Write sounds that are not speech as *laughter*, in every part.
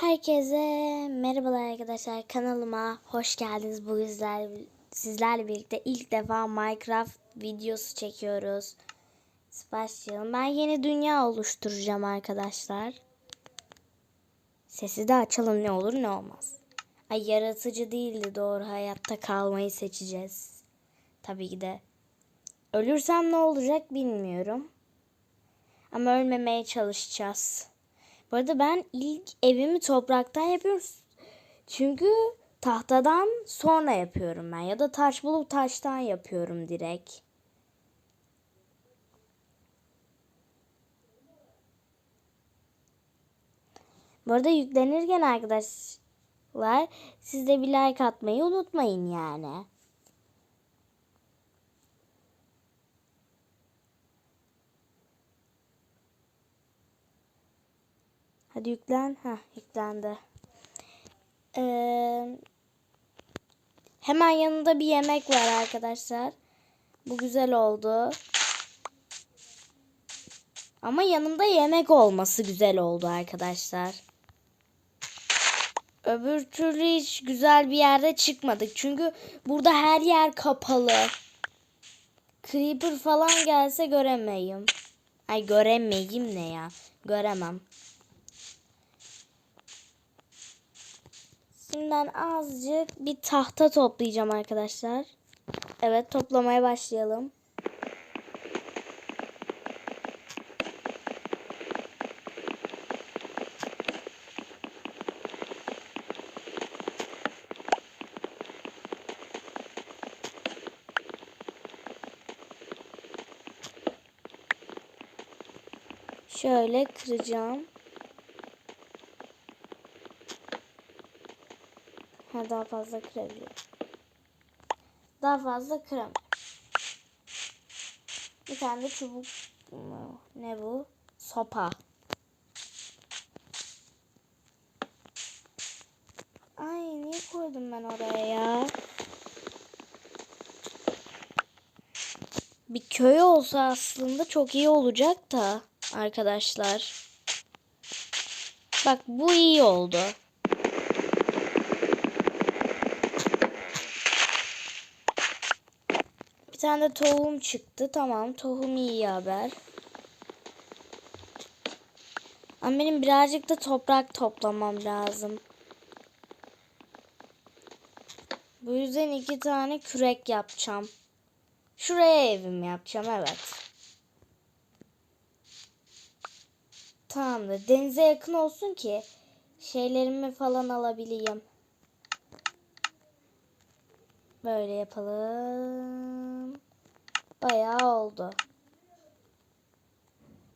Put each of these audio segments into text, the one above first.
Herkese merhabalar arkadaşlar kanalıma hoş geldiniz. Bugün sizler, sizlerle birlikte ilk defa Minecraft videosu çekiyoruz. Başlayalım. Ben yeni dünya oluşturacağım arkadaşlar. Sesi de açalım ne olur ne olmaz. Ay yaratıcı değildi doğru hayatta kalmayı seçeceğiz. Tabii ki de. Ölürsem ne olacak bilmiyorum. Ama ölmemeye çalışacağız. Bu arada ben ilk evimi topraktan yapıyorum. Çünkü tahtadan sonra yapıyorum ben. Ya da taş bulup taştan yapıyorum direkt. Bu arada yüklenirken arkadaşlar siz de bir like atmayı unutmayın yani. Hadi yüklen. Ha yüklendi. Ee, hemen yanında bir yemek var arkadaşlar. Bu güzel oldu. Ama yanında yemek olması güzel oldu arkadaşlar. Öbür türlü hiç güzel bir yerde çıkmadık. Çünkü burada her yer kapalı. Creeper falan gelse göremeyim. Ay göremeyim ne ya? Göremem. Şimdiden azıcık bir tahta toplayacağım arkadaşlar. Evet toplamaya başlayalım. Şöyle kıracağım. Ha, daha fazla kırabiliyorum. Daha fazla kıramıyorum. Bir tane de çubuk? Ne bu? Sopa. Ay niye koydum ben oraya ya? Bir köy olsa aslında çok iyi olacak da arkadaşlar. Bak bu iyi oldu. Bir tane de tohum çıktı. Tamam tohum iyi haber. Ama benim birazcık da toprak toplamam lazım. Bu yüzden iki tane kürek yapacağım. Şuraya evim yapacağım evet. Tamamdır. Denize yakın olsun ki şeylerimi falan alabileyim. Böyle yapalım. Bayağı oldu.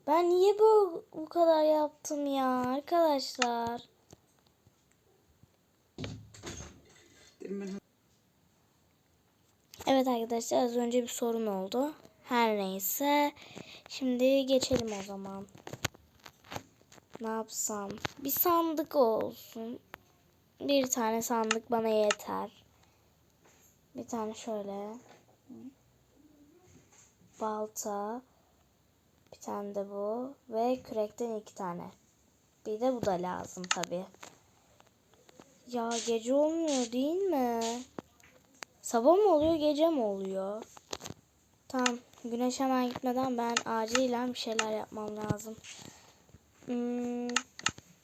Ben niye bu, bu kadar yaptım ya arkadaşlar? Evet arkadaşlar az önce bir sorun oldu. Her neyse. Şimdi geçelim o zaman. Ne yapsam? Bir sandık olsun. Bir tane sandık bana yeter. Bir tane şöyle. Balta. Bir tane de bu. Ve kürekten iki tane. Bir de bu da lazım tabi. Ya gece olmuyor değil mi? Sabah mı oluyor gece mi oluyor? Tamam. Güneş hemen gitmeden ben acilen bir şeyler yapmam lazım. Hmm.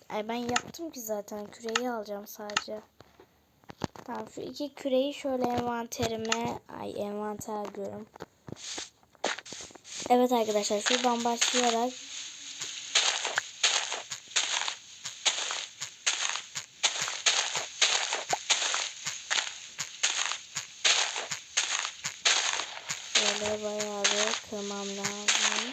Ay ben yaptım ki zaten. Küreği alacağım sadece. Tamam şu iki küreyi şöyle envanterime ay envanter diyorum. Evet arkadaşlar şuradan başlayarak Böyle bayağı bir kırmam lazım.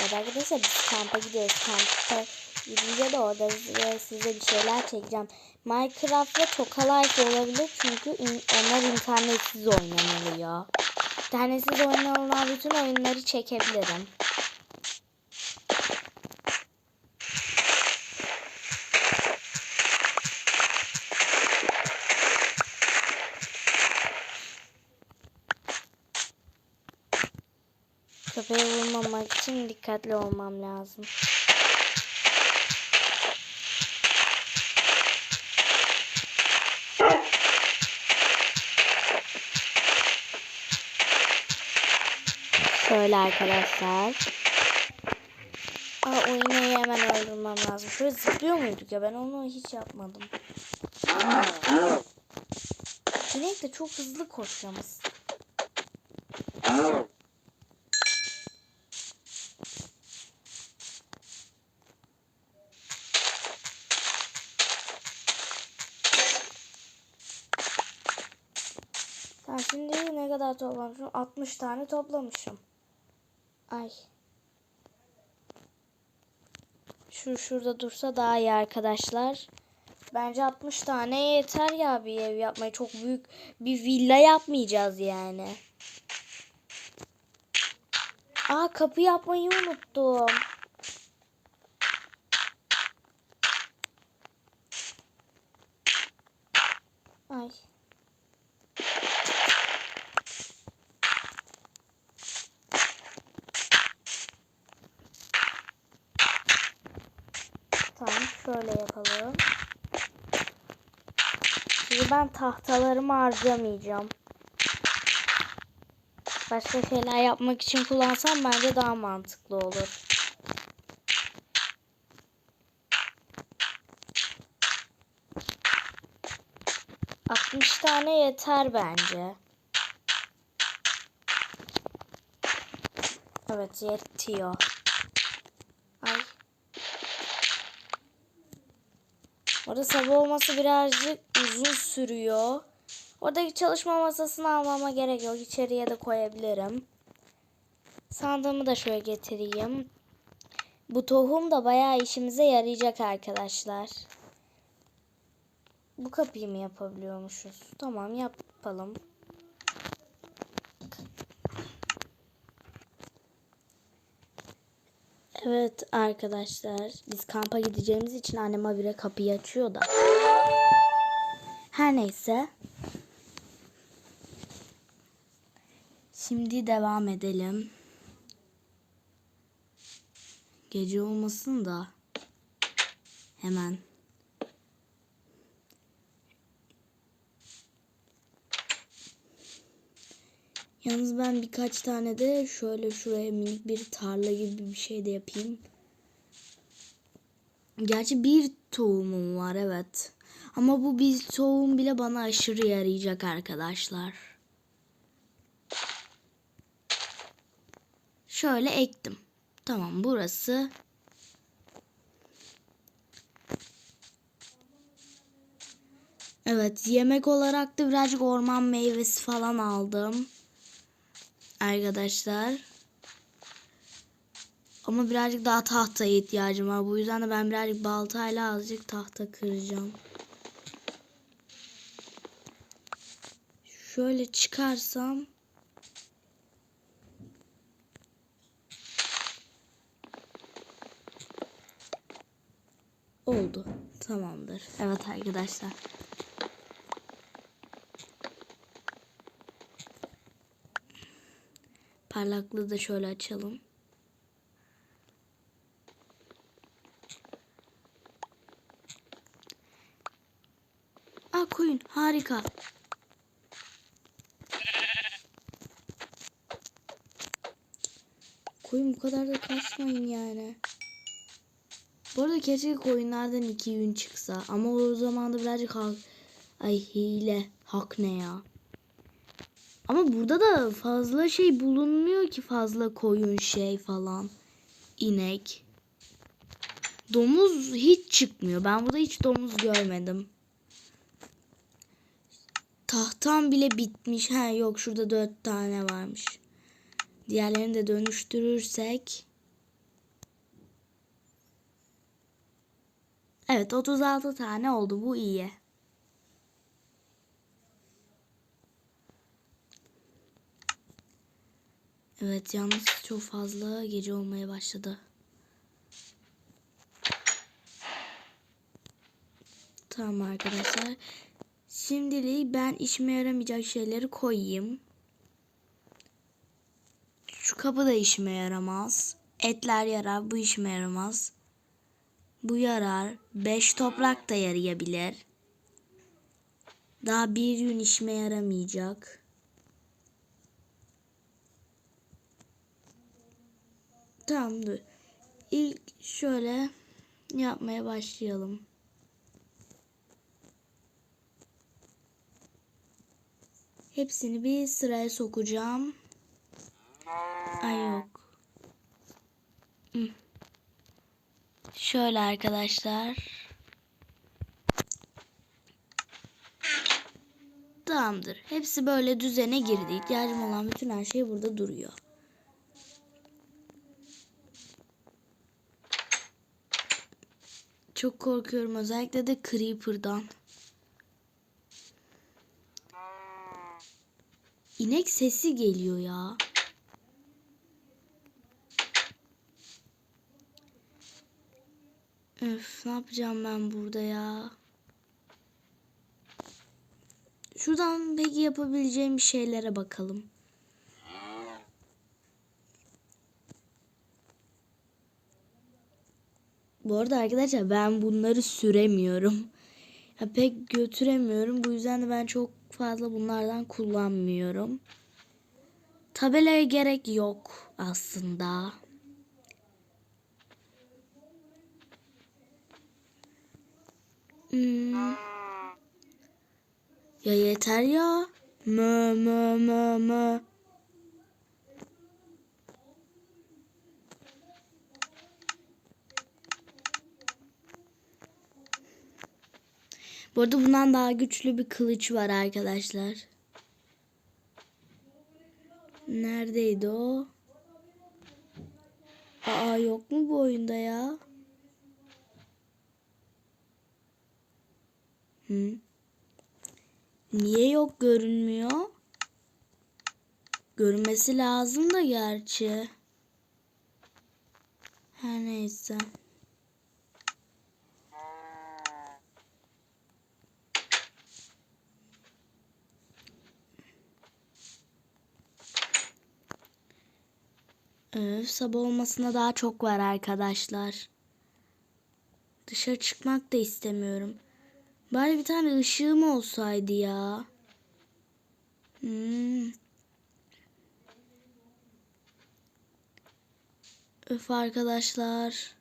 Evet arkadaşlar biz kampa gidiyoruz. Kampta gidince de orada size bir şeyler çekeceğim. Minecraft ve Toka Life olabilir çünkü onlar internetsiz oynanılıyor. İnternetsiz oynanılan bütün oyunları çekebilirim. Köpeğe vurmamak için dikkatli olmam lazım. Şöyle arkadaşlar. Aa o iğneyi hemen öldürmem lazım. Şöyle zıplıyor muyduk ya ben onu hiç yapmadım. İnek de çok hızlı koşuyoruz. Tamam şimdi ne kadar toplamışım? 60 tane toplamışım. Ay. Şu şurada dursa daha iyi arkadaşlar. Bence 60 tane yeter ya bir ev yapmaya. Çok büyük bir villa yapmayacağız yani. Aa kapı yapmayı unuttum. Ay. Tamam şöyle yapalım. Şimdi ben tahtalarımı harcamayacağım. Başka şeyler yapmak için kullansam bence daha mantıklı olur. Altmış tane yeter bence. Evet yetiyor. Ay. Orada sabah olması birazcık uzun sürüyor. Oradaki çalışma masasını almama gerek yok. İçeriye de koyabilirim. Sandığımı da şöyle getireyim. Bu tohum da bayağı işimize yarayacak arkadaşlar. Bu kapıyı mı yapabiliyormuşuz? Tamam yapalım. Evet arkadaşlar biz kampa gideceğimiz için annem habire kapıyı açıyor da. Her neyse. Şimdi devam edelim. Gece olmasın da hemen. Yalnız ben birkaç tane de şöyle şuraya minik bir tarla gibi bir şey de yapayım. Gerçi bir tohumum var evet. Ama bu bir tohum bile bana aşırı yarayacak arkadaşlar. Şöyle ektim. Tamam burası. Evet yemek olarak da birazcık orman meyvesi falan aldım. Arkadaşlar. Ama birazcık daha tahtaya ihtiyacım var. Bu yüzden de ben birazcık baltayla azıcık tahta kıracağım. Şöyle çıkarsam oldu. Tamamdır. Evet arkadaşlar. Parlaklığı da şöyle açalım. Aa koyun harika. Koyun bu kadar da kasmayın yani. Bu arada keşke koyunlardan iki yün çıksa. Ama o zaman da birazcık hak... Ay hile. Hak ne ya? Ama burada da fazla şey bulunmuyor ki fazla koyun şey falan. İnek. Domuz hiç çıkmıyor. Ben burada hiç domuz görmedim. Tahtam bile bitmiş. Ha yok şurada dört tane varmış. Diğerlerini de dönüştürürsek. Evet 36 tane oldu. Bu iyi. Evet yalnız çok fazla gece olmaya başladı. Tamam arkadaşlar. Şimdilik ben işime yaramayacak şeyleri koyayım. Şu kapı da işime yaramaz. Etler yarar. Bu işime yaramaz. Bu yarar. Beş toprak da yarayabilir. Daha bir gün işime yaramayacak. Tamam. İlk şöyle yapmaya başlayalım. Hepsini bir sıraya sokacağım. Ay yok. Şöyle arkadaşlar. Tamamdır. Hepsi böyle düzene girdi. İhtiyacım olan bütün her şey burada duruyor. Çok korkuyorum özellikle de Creeper'dan. İnek sesi geliyor ya. Öf ne yapacağım ben burada ya. Şuradan peki yapabileceğim bir şeylere bakalım. Bu arada arkadaşlar ben bunları süremiyorum. Ya pek götüremiyorum. Bu yüzden de ben çok fazla bunlardan kullanmıyorum. Tabelaya gerek yok aslında. Hmm. Ya yeter ya. Mö mö mö mö. Bu arada bundan daha güçlü bir kılıç var arkadaşlar. Neredeydi o? Aa yok mu bu oyunda ya? Hı. Niye yok görünmüyor? Görünmesi lazım da gerçi. Her neyse. Öf, sabah olmasına daha çok var arkadaşlar. Dışarı çıkmak da istemiyorum. Bari bir tane ışığım olsaydı ya. Hmm. Öf arkadaşlar.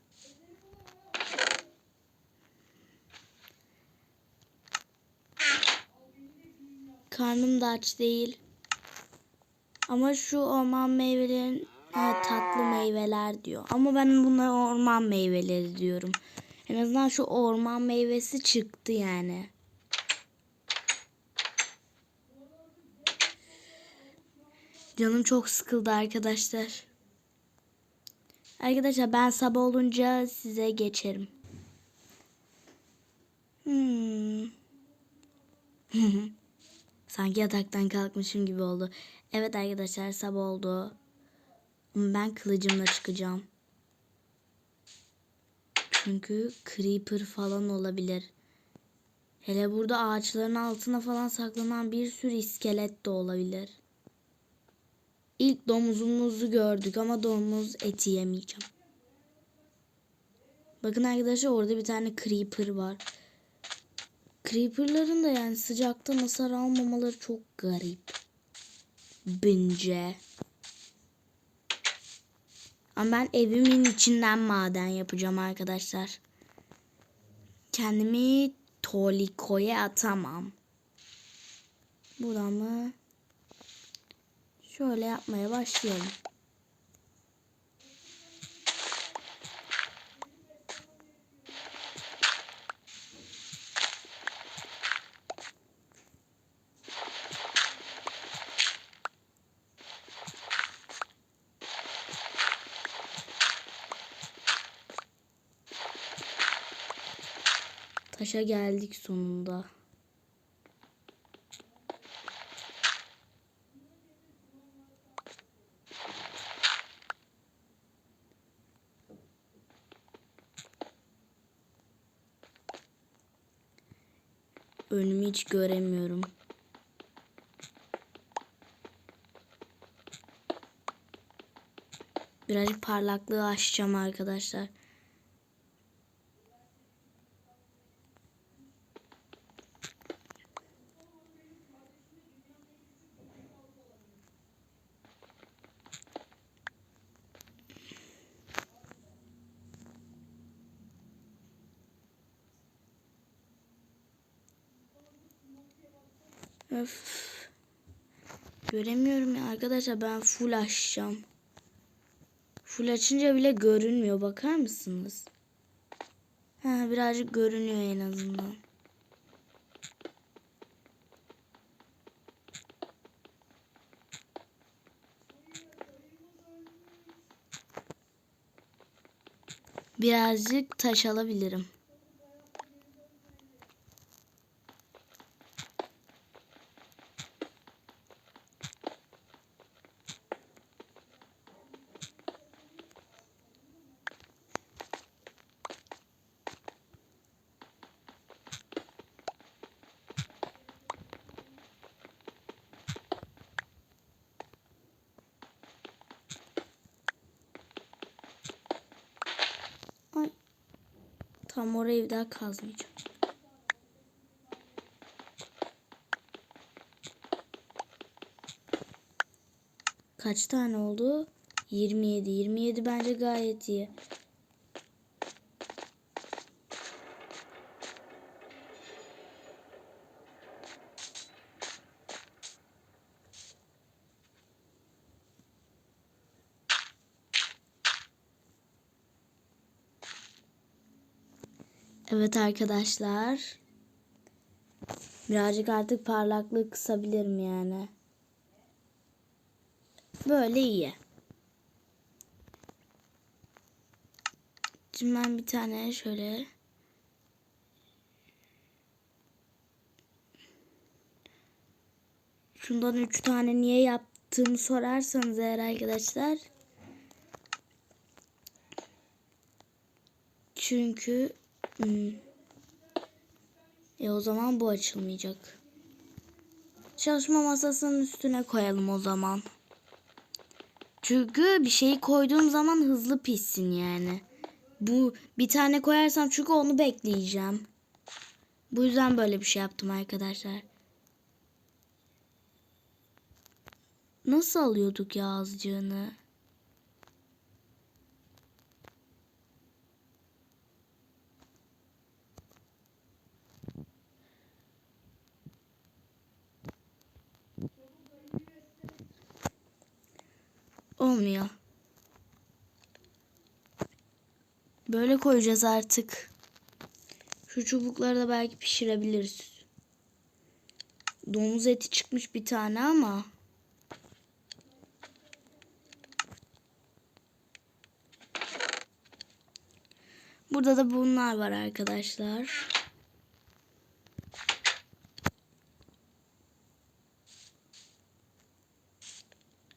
Karnım da aç değil. Ama şu orman meyvelerin ha, tatlı meyveler diyor. Ama ben bunlara orman meyveleri diyorum. En azından şu orman meyvesi çıktı yani. Canım çok sıkıldı arkadaşlar. Arkadaşlar ben sabah olunca size geçerim. Hmm. *laughs* Sanki yataktan kalkmışım gibi oldu. Evet arkadaşlar sabah oldu. Ben kılıcımla çıkacağım. Çünkü creeper falan olabilir. Hele burada ağaçların altına falan saklanan bir sürü iskelet de olabilir. İlk domuzumuzu gördük ama domuz eti yemeyeceğim. Bakın arkadaşlar orada bir tane creeper var. Creeper'ların da yani sıcakta hasar almamaları çok garip. Bence. Ama ben evimin içinden maden yapacağım arkadaşlar. Kendimi Toliko'ya atamam. Buradan mı? Şöyle yapmaya başlayalım. Taşa geldik sonunda. Önümü hiç göremiyorum. Birazcık parlaklığı açacağım arkadaşlar. Öf. Göremiyorum ya arkadaşlar ben full açacağım. Full açınca bile görünmüyor bakar mısınız? Ha, birazcık görünüyor en azından. Birazcık taş alabilirim. Ay. Tam orayı bir daha kazmayacağım. Kaç tane oldu? 27. 27 bence gayet iyi. Evet arkadaşlar. Birazcık artık parlaklığı kısabilirim yani. Böyle iyi. Şimdi ben bir tane şöyle Şundan üç tane niye yaptığımı sorarsanız eğer arkadaşlar. Çünkü hmm, e o zaman bu açılmayacak. Çalışma masasının üstüne koyalım o zaman. Çünkü bir şeyi koyduğum zaman hızlı pişsin yani. Bu bir tane koyarsam çünkü onu bekleyeceğim. Bu yüzden böyle bir şey yaptım arkadaşlar. Nasıl alıyorduk ya azıcığını? Olmuyor. Böyle koyacağız artık. Şu çubukları da belki pişirebiliriz. Domuz eti çıkmış bir tane ama. Burada da bunlar var arkadaşlar.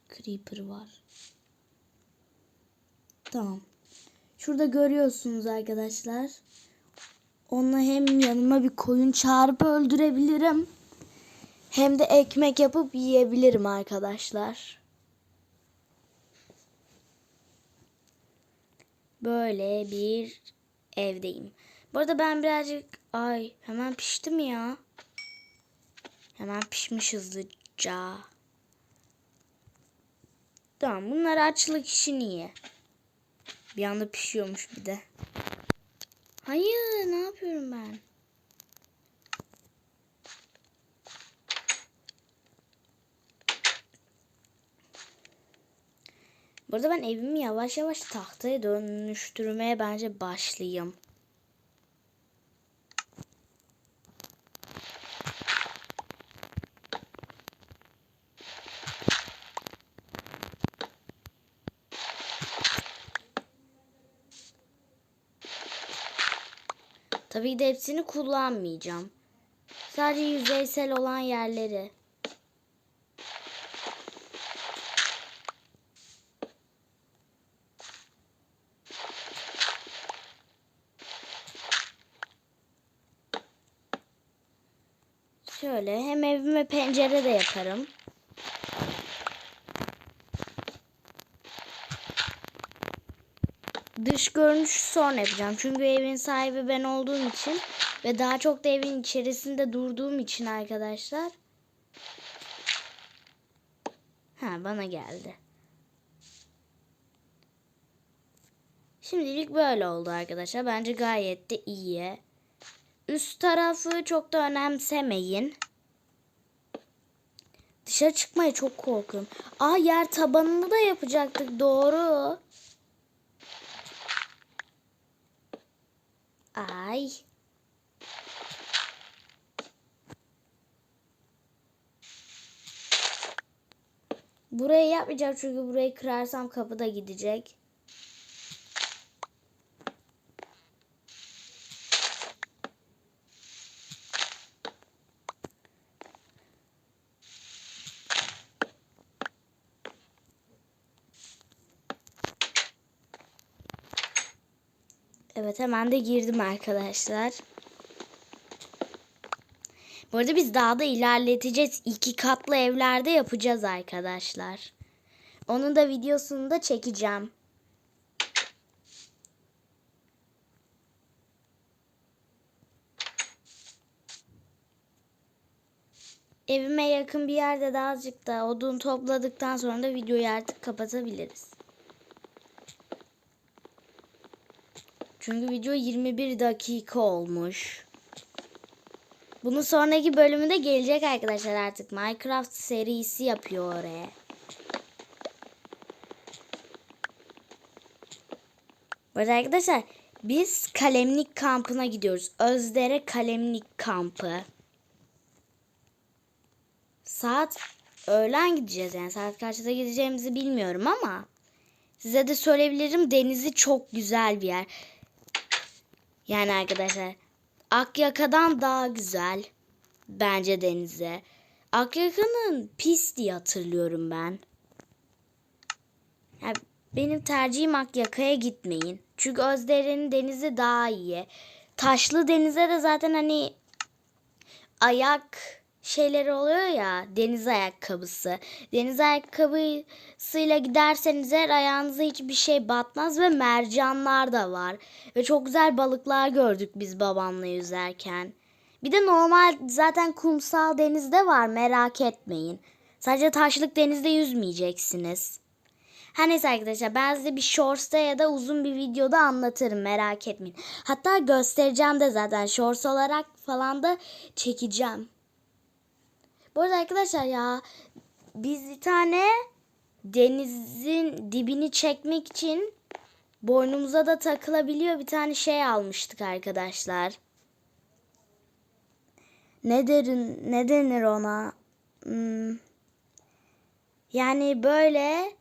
Creeper var. Tamam. Şurada görüyorsunuz arkadaşlar. Onunla hem yanıma bir koyun çağırıp öldürebilirim. Hem de ekmek yapıp yiyebilirim arkadaşlar. Böyle bir evdeyim. Bu arada ben birazcık ay hemen pişti mi ya? Hemen pişmiş hızlıca. Tamam bunlar açlık için iyi. Bir anda pişiyormuş bir de. Hayır ne yapıyorum ben? Burada ben evimi yavaş yavaş tahtaya dönüştürmeye bence başlayayım. Tabii de hepsini kullanmayacağım. Sadece yüzeysel olan yerleri. Şöyle hem evime pencere de yaparım. Dış görünüşü sonra yapacağım. Çünkü evin sahibi ben olduğum için ve daha çok da evin içerisinde durduğum için arkadaşlar. Ha bana geldi. Şimdilik böyle oldu arkadaşlar. Bence gayet de iyi. Üst tarafı çok da önemsemeyin. Dışarı çıkmaya çok korkuyorum. Aa yer tabanını da yapacaktık doğru. Ay. Burayı yapmayacağım çünkü burayı kırarsam kapı da gidecek. Evet hemen de girdim arkadaşlar. Bu arada biz daha da ilerleteceğiz. İki katlı evlerde yapacağız arkadaşlar. Onun da videosunu da çekeceğim. Evime yakın bir yerde de azıcık da odun topladıktan sonra da videoyu artık kapatabiliriz. Çünkü video 21 dakika olmuş. Bunun sonraki bölümü de gelecek arkadaşlar artık. Minecraft serisi yapıyor oraya. Arada arkadaşlar biz kalemlik kampına gidiyoruz. Özdere kalemlik kampı. Saat öğlen gideceğiz yani saat kaçta gideceğimizi bilmiyorum ama size de söyleyebilirim denizi çok güzel bir yer. Yani arkadaşlar Akyaka'dan daha güzel bence denize. Akyaka'nın pis diye hatırlıyorum ben. Yani benim tercihim Akyaka'ya gitmeyin. Çünkü Özdere'nin denizi daha iyi. Taşlı denize de zaten hani ayak şeyleri oluyor ya deniz ayakkabısı. Deniz ayakkabısıyla giderseniz eğer ayağınıza hiçbir şey batmaz ve mercanlar da var. Ve çok güzel balıklar gördük biz babamla yüzerken. Bir de normal zaten kumsal denizde var merak etmeyin. Sadece taşlık denizde yüzmeyeceksiniz. Her neyse arkadaşlar ben size bir shorts'ta ya da uzun bir videoda anlatırım merak etmeyin. Hatta göstereceğim de zaten shorts olarak falan da çekeceğim. Bu arada arkadaşlar ya biz bir tane denizin dibini çekmek için boynumuza da takılabiliyor bir tane şey almıştık arkadaşlar. Ne derin ne denir ona? Hmm. Yani böyle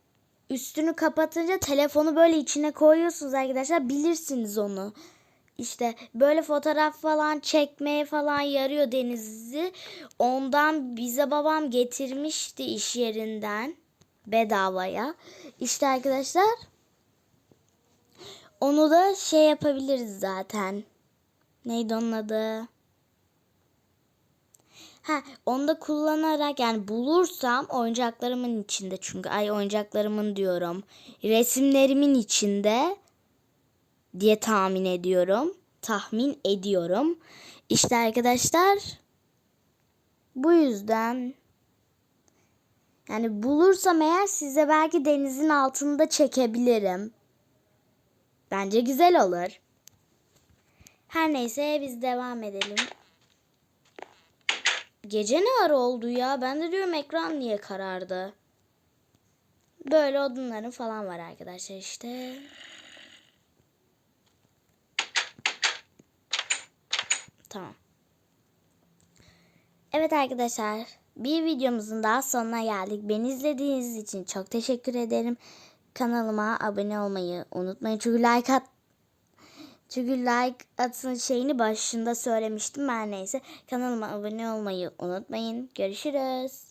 üstünü kapatınca telefonu böyle içine koyuyorsunuz arkadaşlar bilirsiniz onu. İşte böyle fotoğraf falan çekmeye falan yarıyor denizi. Ondan bize babam getirmişti iş yerinden bedavaya. İşte arkadaşlar onu da şey yapabiliriz zaten. Neydi onun adı? Ha, onu da kullanarak yani bulursam oyuncaklarımın içinde çünkü ay oyuncaklarımın diyorum. Resimlerimin içinde diye tahmin ediyorum. Tahmin ediyorum. İşte arkadaşlar bu yüzden yani bulursam eğer size belki denizin altında çekebilirim. Bence güzel olur. Her neyse biz devam edelim. Gece ne ara oldu ya? Ben de diyorum ekran niye karardı? Böyle odunların falan var arkadaşlar işte. Tamam. Evet arkadaşlar bir videomuzun daha sonuna geldik. Beni izlediğiniz için çok teşekkür ederim. Kanalıma abone olmayı unutmayın. Çünkü like at çünkü like atın şeyini başında söylemiştim ben neyse. Kanalıma abone olmayı unutmayın. Görüşürüz.